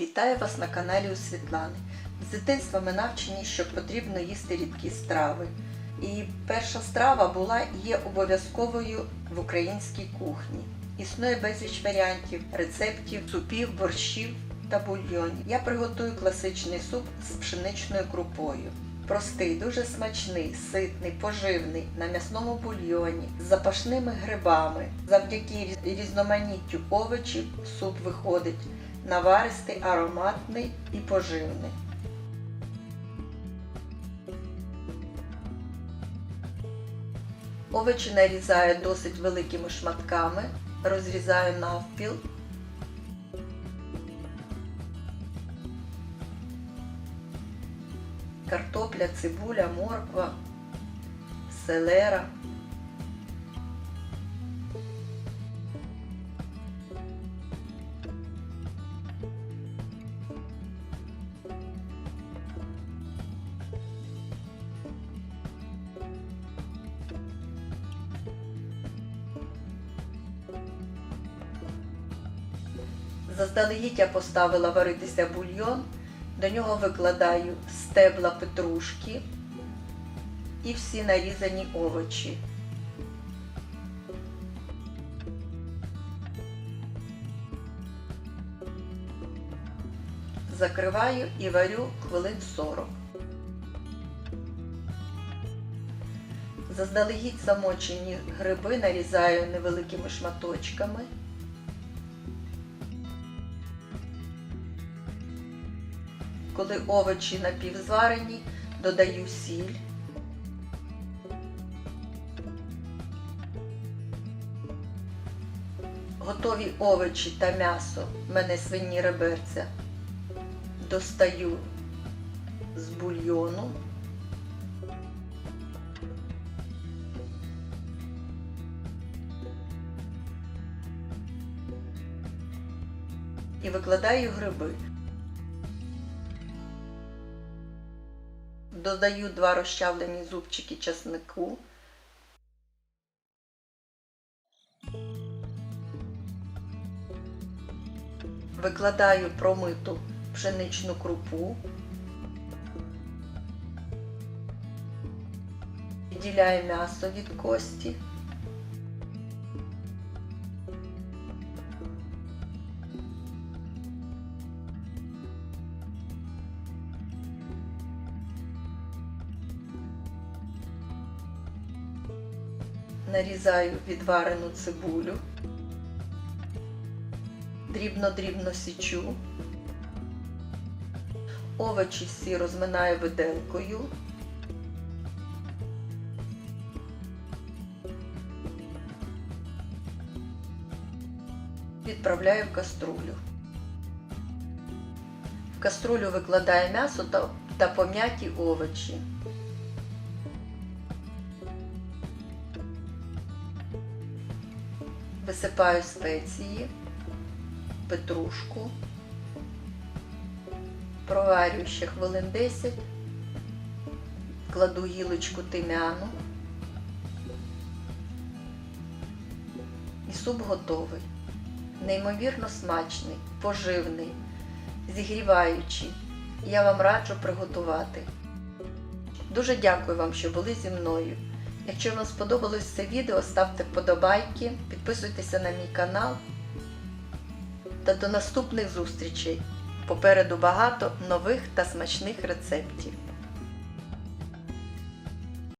Вітаю вас на каналі у Світлани. З дитинства ми навчені, що потрібно їсти рідкі страви. І перша страва була і є обов'язковою в українській кухні. Існує безліч варіантів, рецептів, супів, борщів та бульйонів. Я приготую класичний суп з пшеничною крупою. Простий, дуже смачний, ситний, поживний на м'ясному бульйоні з запашними грибами. Завдяки різноманіттю овочів суп виходить наваристий, ароматний і поживний. Овочі нарізаю досить великими шматками, розрізаю навпіл. Картопля, цибуля, морква, селера. Заздалегідь я поставила варитися бульйон, до нього викладаю стебла петрушки і всі нарізані овочі. Закриваю і варю хвилин 40. Заздалегідь замочені гриби нарізаю невеликими шматочками. Коли овочі напівзварені, додаю сіль. Готові овочі та м'ясо, в мене свині реберця, достаю з бульйону. І викладаю гриби. Додаю два розчавлені зубчики часнику. Викладаю промиту пшеничну крупу. Відділяю м'ясо від кості. Нарізаю відварену цибулю, дрібно-дрібно січу, овочі всі розминаю виделкою. Відправляю в каструлю. В каструлю викладаю м'ясо та, пом'яті овочі. Висипаю спеції, петрушку, проварюю ще хвилин 10, кладу гілочку тим'яну і суп готовий. Неймовірно смачний, поживний, зігріваючий. Я вам раджу приготувати. Дуже дякую вам, що були зі мною. Якщо вам сподобалось це відео, ставте вподобайки, підписуйтеся на мій канал. Та до наступних зустрічей. Попереду багато нових та смачних рецептів.